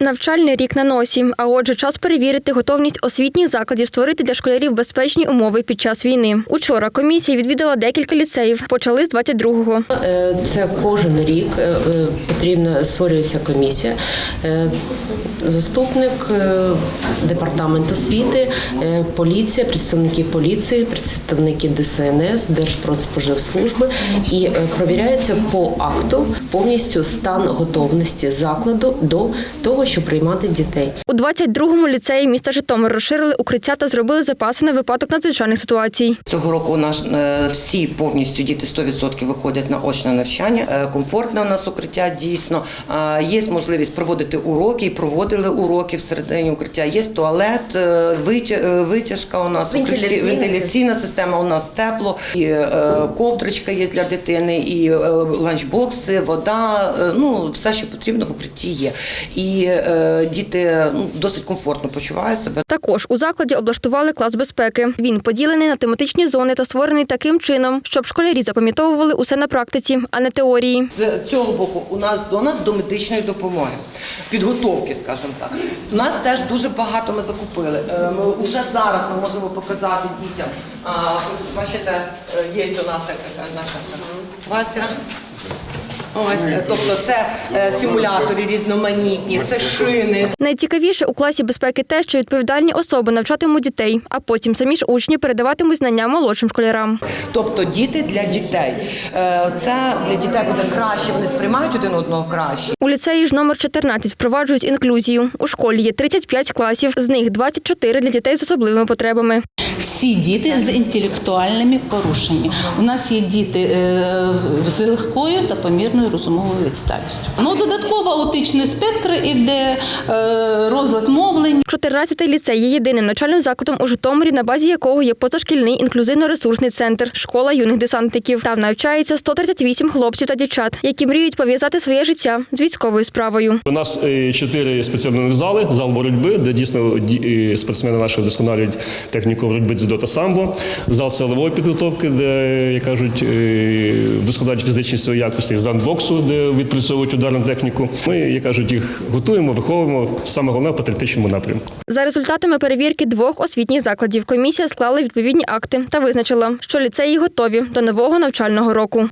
Навчальний рік на носі, а отже, час перевірити готовність освітніх закладів створити для школярів безпечні умови під час війни. Учора комісія відвідала декілька ліцеїв. Почали з 22-го. Е, Це кожен рік е, е, потрібно створюється комісія. Заступник департаменту освіти, поліція, представники поліції, представники ДСНС, Держпродспоживслужби і провіряється по акту повністю стан готовності закладу до того, щоб приймати дітей. У 22-му ліцеї міста Житомир розширили укриття та зробили запаси на випадок надзвичайних ситуацій. Цього року у нас е, всі повністю діти 100% виходять на очне навчання. Е, Комфортне у нас укриття дійсно. Є можливість проводити уроки і проводили уроки всередині укриття. Є туалет, е, витя- витяжка у нас, укритті- Вентиляційна вентиляційна система. У нас тепло, і ковдрочка є для дитини, і ланчбокси, вода. Ну все, що потрібно в укритті є. І діти ну, досить комфортно почувають себе. Також у закладі облаштували клас безпеки. Він поділений на тематичні зони та створений таким чином, щоб школярі запам'ятовували усе на практиці, а не теорії. З цього боку у нас зона до медичної допомоги, підготовки, скажімо так. У нас теж дуже багато ми закупили. Е, Ми вже зараз ми можемо показати дітям. А, бачите, е, є у нас така наша Вася. Ось, тобто це е, симулятори різноманітні, це шини. Найцікавіше у класі безпеки те, що відповідальні особи навчатимуть дітей, а потім самі ж учні передаватимуть знання молодшим школярам. Тобто діти для дітей. Е, Це для дітей буде краще, вони сприймають один одного краще. У ліцеї ж номер 14 впроваджують інклюзію. У школі є 35 класів, з них 24 для дітей з особливими потребами. Всі діти з інтелектуальними порушеннями. У нас є діти е, з легкою та помірною розумовою відсталістю. Ну, додатково аутичний спектр іде е, розлад мовлення. 14-й ліцей є єдиним навчальним закладом у Житомирі, на базі якого є позашкільний інклюзивно-ресурсний центр школа юних десантників. Там навчається 138 хлопців та дівчат, які мріють пов'язати своє життя з військовою справою. У нас е, чотири спеціальних зали, зал боротьби, де дійсно ді- спортсмени наші вдосконалюють техніку боротьби дзюдо та самбо, зал силової підготовки, де, як кажуть, е, вдосконалюють фізичні свої якості, зал боксу, де відпрацьовують ударну техніку. Ми, як кажуть, їх готуємо, виховуємо саме головне в патріотичному напрямку. За результатами перевірки двох освітніх закладів комісія склала відповідні акти та визначила, що ліцеї готові до нового навчального року.